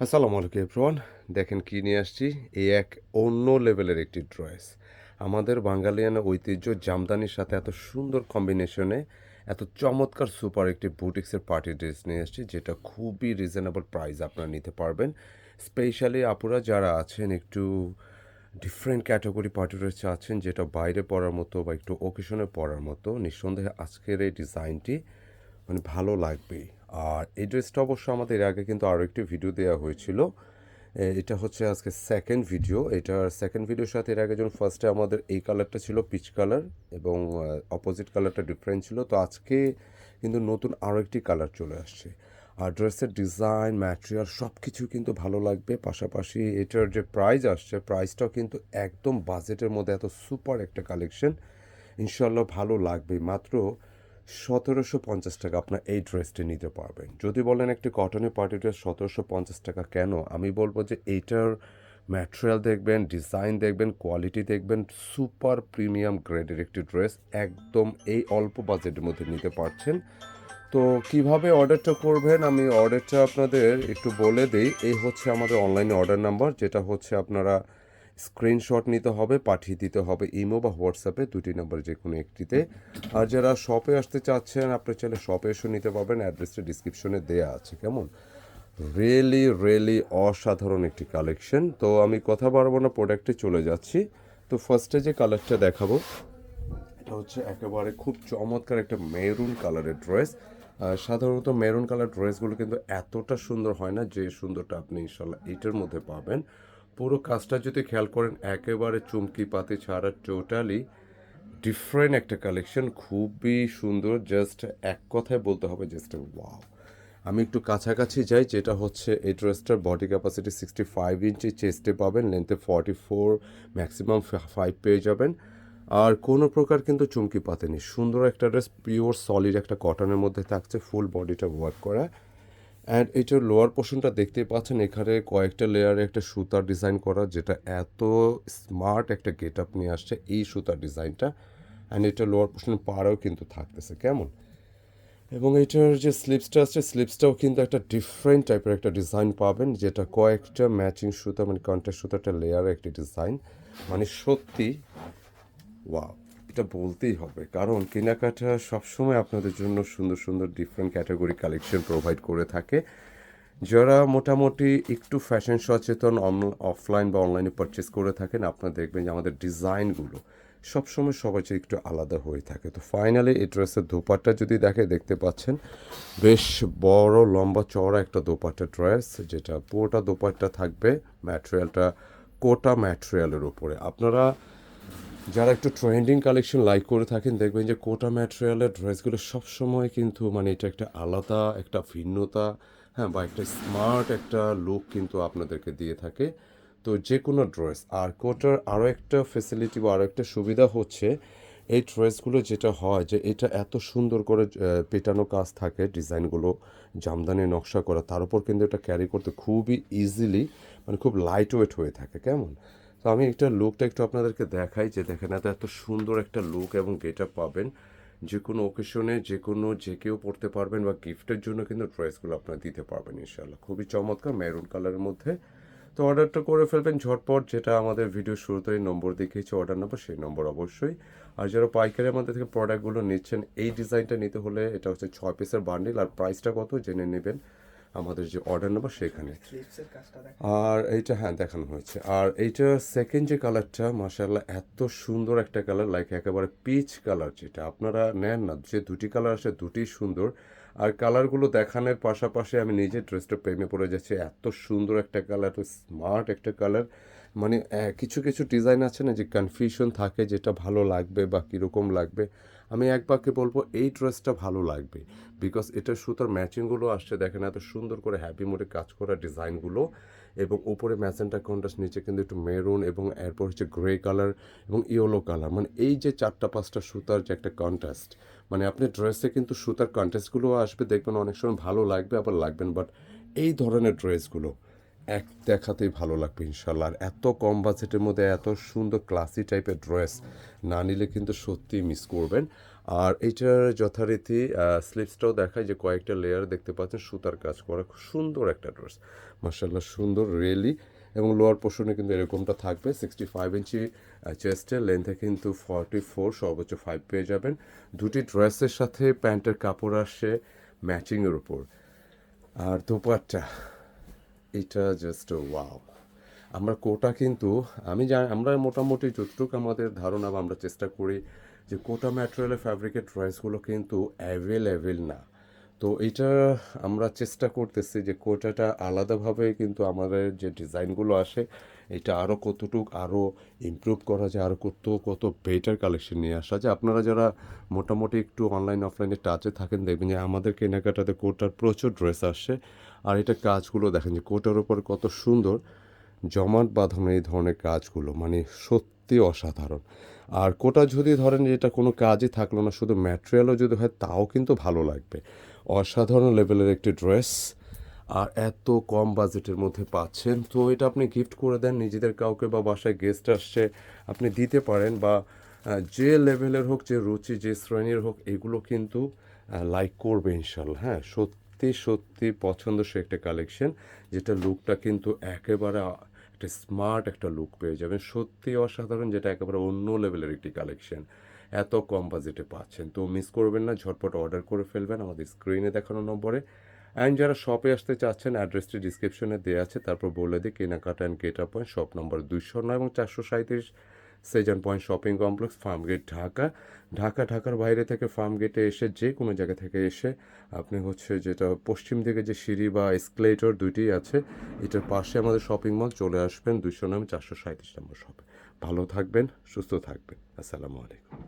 আসসালামু আলাইকুম এভরিওয়ান। দেখেন কি নিয়ে আসছি? এই এক অন্য লেভেলের একটি ড্রেস। আমাদের বাঙালিয়ানা ঐতিহ্য জামদানির সাথে এত সুন্দর কম্বিনেশনে এত চমৎকার সুপার একটি বুটিক্সের পার্টি ড্রেস নিয়ে আসছি, যেটা খুবই রিজনেবল প্রাইস আপনারা নিতে পারবেন। স্পেশালি আপুরা যারা আছেন, একটু ডিফারেন্ট ক্যাটাগরি পার্টি ড্রেস আছেন, যেটা বাইরে পরার মতো বা একটু ওকেশনে পরার মতো, নিঃসন্দেহে আজকের এই ডিজাইনটি মানে ভালো লাগবেই। আর এই ড্রেসটা অবশ্য আমাদের এর আগে কিন্তু আরও একটি ভিডিও দেওয়া হয়েছিল। এটা হচ্ছে আজকে সেকেন্ড ভিডিও এটার সেকেন্ড ভিডিওর সাথে এর আগে যখন ফার্স্টে আমাদের এই কালারটা ছিল পিচ কালার এবং অপোজিট কালারটা ডিফারেন্ট ছিল, তো আজকে কিন্তু নতুন আরও একটি কালার চলে আসছে। আর ড্রেসের ডিজাইন ম্যাটেরিয়াল সব কিছু কিন্তু ভালো লাগবে। পাশাপাশি এটার যে প্রাইস আসছে প্রাইসটাও কিন্তু একদম বাজেটের মধ্যে এত সুপার একটা কালেকশন ইনশাল্লাহ ভালো লাগবে মাত্র সতেরোশো পঞ্চাশ টাকা আপনার এই ড্রেসটি নিতে পারবেন। যদি বলেন একটি কটনের পার্টি ড্রেস সতেরোশো পঞ্চাশ টাকা কেন? আমি বলব যে এইটার ম্যাটেরিয়াল দেখবেন ডিজাইন দেখবেন কোয়ালিটি দেখবেন সুপার প্রিমিয়াম গ্রেডের একটি ড্রেস একদম এই অল্প বাজেটের মধ্যে নিতে পারছেন। তো কীভাবে অর্ডারটা করবেন? আমি অর্ডারটা আপনাদের একটু বলে দিই। এই হচ্ছে আমাদের অনলাইনে অর্ডার নাম্বার যেটা হচ্ছে আপনারা স্ক্রিনশট নিতে হবে, পাঠিয়ে দিতে হবে ইমো বা হোয়াটসঅ্যাপে, দুটি নাম্বার যে কোনো একটিতে। আর যারা শপে আসতে চাচ্ছেন, আপনি চাইলে শপে এসে নিতে পারবেন, অ্যাড্রেসটা ডিসক্রিপশনে দেয়া আছে, কেমন? রিয়েলি রিয়েলি অসাধারণ একটি কালেকশন। তো আমি কথা বাড়াবো না, প্রোডাক্টে চলে যাচ্ছি। তো ফার্স্টে যে কালারটা দেখাবো, এটা হচ্ছে একেবারে খুব চমৎকার একটা মেরুন কালারের ড্রেস। সাধারণত মেরুন কালার ড্রেসগুলো কিন্তু এতটা সুন্দর হয় না যে সুন্দরটা আপনি ইনশাল্লাহ এইটার মধ্যে পাবেন। পুরো কাজটা যদি খেয়াল করেন, একেবারে চুমকি পাতি ছাড়া টোটালি ডিফারেন্ট একটা কালেকশন খুবই সুন্দর। জাস্ট এক কথায় বলতে হবে জাস্ট ওয়াও আমি একটু কাছাকাছি যাই, যেটা হচ্ছে এই ড্রেসটার body capacity sixty five inch চেস্টে পাবেন লেন্থে ফর্টি ফোর ম্যাক্সিমাম ফাইভ পেয়ে যাবেন। আর কোনো প্রকার কিন্তু চুমকি পাতেনি। সুন্দর একটা ড্রেস পিওর সলিড একটা কটনের মধ্যে থাকছে ফুল বডিটা ওয়ার্ক করা। অ্যান্ড এটার লোয়ার পোর্শনটা দেখতেই পাচ্ছেন, এখানে কয়েকটা লেয়ারে একটা সুতার ডিজাইন করা, যেটা এত স্মার্ট একটা গেট আপ নিয়ে আসছে এই সুতার ডিজাইনটা অ্যান্ড এটা লোয়ার পোর্শনের পাড়াও কিন্তু থাকতেছে, কেমন? এবং এটার যে স্লিপসটা আছে স্লিপসটাও কিন্তু একটা ডিফারেন্ট টাইপের একটা ডিজাইন পাবেন, যেটা কয়েকটা ম্যাচিং সুতা মানে কন্ট্রাস্ট সুতাটা লেয়ারে একটি ডিজাইন মানে সত্যি ওয়াও এটা বলতেই হবে। কারণ কেনাকাটা সবসময় আপনাদের জন্য সুন্দর সুন্দর ডিফারেন্ট ক্যাটাগরি কালেকশন প্রোভাইড করে থাকে। যারা মোটামুটি একটু ফ্যাশন সচেতন অফলাইন বা অনলাইনে পারচেস করে থাকেন, আপনারা দেখবেন যে আমাদের ডিজাইনগুলো সবসময় সবার চেয়ে একটু আলাদা হয়ে থাকে। তো ফাইনালি এই ড্রেসের দোপাট্টা যদি দেখে, দেখতে পাচ্ছেন, বেশ বড়, লম্বা, চওড়া একটা দোপাট্টা ড্রেস যেটা পুরোটা দোপাট্টা থাকবে ম্যাটেরিয়ালটা কোটা ম্যাটেরিয়ালের উপরে। আপনারা যারা একটু ট্রেন্ডিং কালেকশন লাইক করে থাকেন, দেখবেন যে কোটা ম্যাটেরিয়ালের ড্রেসগুলো সবসময় কিন্তু মানে এটা একটা আলাদা, একটা ভিন্নতা হ্যাঁ বা একটা স্মার্ট একটা লুক কিন্তু আপনাদেরকে দিয়ে থাকে। তো যে কোনো ড্রেস আর কোটার আরও একটা ফেসিলিটি বা আরও একটা সুবিধা হচ্ছে, এই ড্রেসগুলো যেটা হয় যে এটা এত সুন্দর করে পেটানো কাজ থাকে ডিজাইনগুলো, জামদানি নকশা করা, তার উপর কিন্তু এটা ক্যারি করতে খুবই ইজিলি মানে খুব লাইট ওয়েট হয়ে থাকে, কেমন? তো আমি একটা লুকটা একটু আপনাদেরকে দেখাই যে দেখেন এত এত সুন্দর একটা লুক এবং গেট আপ পাবেন। যে কোনো ওকেশনে যে কোনো, যে কেউ পড়তে পারবেন বা গিফটের জন্য কিন্তু ড্রেসগুলো আপনারা দিতে পারবেন ইনশাল্লাহ খুবই চমৎকার মেরুন কালারের মধ্যে। তো অর্ডারটা করে ফেলবেন ঝটপট, যেটা আমাদের ভিডিও শুরুতেই নম্বর দেখিয়েছে অর্ডার নেব সেই নম্বর অবশ্যই। আর যারা পাইকারি আমাদের থেকে প্রোডাক্টগুলো নিচ্ছেন, এই ডিজাইনটা নিতে হলে এটা হচ্ছে ছয় পিসের বান্ডিল আর প্রাইসটা কত, জেনে নেবেন। আমাদের যে অর্ডার নেব সেখানে। আর এইটা হ্যাঁ দেখানো হয়েছে। আর এইটা সেকেন্ড যে কালারটা মাসাল্লাহ এত সুন্দর একটা কালার লাইক একেবারে পিচ কালার যেটা। আপনারা নেন না যে দুটি কালার আসে দুটি সুন্দর। আর কালারগুলো দেখানোর পাশাপাশি আমি নিজের ড্রেসটা প্রেমে পড়ে যাচ্ছি। এত সুন্দর একটা কালার এত স্মার্ট একটা কালার মানে কিছু কিছু ডিজাইন আছে না যে কনফিউশন থাকে যেটা ভালো লাগবে বা কীরকম লাগবে। আমি এক বাক্যে বলব, এই ড্রেসটা ভালো লাগবে। বিকজ এটা সুতার ম্যাচিংগুলো আসছে, দেখেন এত সুন্দর করে হ্যাপি মোডে কাজ করা ডিজাইনগুলো এবং উপরে ম্যাজেন্টা কন্ট্রাস্ট নিচে কিন্তু একটু মেরুন এবং এরপর হচ্ছে গ্রে কালার এবং ইয়েলো কালার মানে এই যে চারটা পাঁচটা সুতার যে একটা কন্ট্রাস্ট মানে আপনি ড্রেসে কিন্তু সুতার কন্ট্রাস্টগুলো আসবে, দেখবেন অনেক সময় ভালো লাগবে, আবার লাগবেন বাট এই ধরনের ড্রেসগুলো এক দেখাতেই ভালো লাগবে ইনশাল্লাহ। আর এত কম বাজেটের মধ্যে এত সুন্দর ক্লাসি টাইপের ড্রেস না নিলে কিন্তু সত্যিই মিস করবেন। আর এইটার যথারীতি স্লিপসটাও দেখায় যে কয়েকটা লেয়ার দেখতে পাচ্ছেন, সুতার কাজ করা, খুব সুন্দর একটা ড্রেস মার্শাল্লাহ সুন্দর রিয়েলি এবং লোয়ার পোর্শনে কিন্তু এরকমটা থাকবে সিক্সটি ফাইভ ইঞ্চি চেস্টের লেন্থে কিন্তু ফর্টি ফোর সর্বোচ্চ ফাইভ পেয়ে যাবেন। দুটি ড্রেসের সাথে প্যান্টের কাপড় আসে ম্যাচিংয়ের উপর। আর দোপাট্টা এটা জাস্ট ওয়াও আমরা কোটা কিন্তু, আমি জানি, আমরা মোটামুটি যতটুকু আমাদের ধারণা বা আমরা চেষ্টা করি যে কোটা ম্যাটেরিয়ালের ফ্যাব্রিকের ড্রেসগুলো কিন্তু অ্যাভেলেবেল না। তো এটা আমরা চেষ্টা করতেছি যে কোটাটা আলাদাভাবে কিন্তু আমাদের যে ডিজাইনগুলো আসে, এটা আরও কতটুক আরও ইমপ্রুভ করা যায় আরও কত কত বেটার কালেকশন নিয়ে আসা যায়। আপনারা যারা মোটামুটি একটু অনলাইন অফলাইনে টাচে থাকেন, দেখবেন যে আমাদের কেনাকাটাতে কোটার প্রচুর ড্রেস আসে। আর এটা কাজগুলো দেখেন যে কোটার উপর কত সুন্দর জমাট বাঁধানো এই ধরনের কাজগুলো মানে সত্যি অসাধারণ। আর কোটা যদি ধরেন যে এটা কোনো কাজই থাকল না, শুধু ম্যাটেরিয়ালও যদি হয় তাও কিন্তু ভালো লাগবে। অসাধারণ লেভেলের একটি ড্রেস আর এত কম বাজেটের মধ্যে পাচ্ছেন। তো এটা আপনি গিফট করে দেন, নিজেদের কাউকে বা বাসায় গেস্ট আসছে, আপনি দিতে পারেন বা যে লেভেলের হোক, যে রুচি, যে শ্রেণির হোক, এগুলো কিন্তু লাইক করবে ইনশাল্লাহ হ্যাঁ সত্যি সত্যি সত্যি পছন্দসই একটা কালেকশন যেটা লুকটা কিন্তু একেবারে, একটা স্মার্ট একটা লুক পেয়ে যাবেন। সত্যি অসাধারণ, যেটা একেবারে অন্য লেভেলের একটি কালেকশন এত কম বাজেটে পাচ্ছেন। তো মিস করবেন না, ঝটপট অর্ডার করে ফেলবেন আমাদের স্ক্রিনে দেখানো নম্বরে। অ্যান্ড যারা শপে আসতে চাচ্ছেন অ্যাড্রেসটি ডিসক্রিপশনে দেওয়া আছে। তারপর বলে দিই, কেনাকাটা and up point shop number দুইশো নয় এবং চারশো সাঁত্রিশ Shezan point shopping complex Farmgate Dhaka. Dhaka, ঢাকার বাইরে থেকে ফার্ম গেটে এসে যে কোনো জায়গা থেকে এসে আপনি হচ্ছে যেটা পশ্চিম দিকে যে সিঁড়ি বা এসকেলেটর দুইটি আছে, এটার পাশে আমাদের শপিং মল, চলে আসবেন দুশো নামে চারশো সাঁত্রিশ নম্বর শপে। ভালো থাকবেন, সুস্থ থাকবেন। আসসালামু আলাইকুম।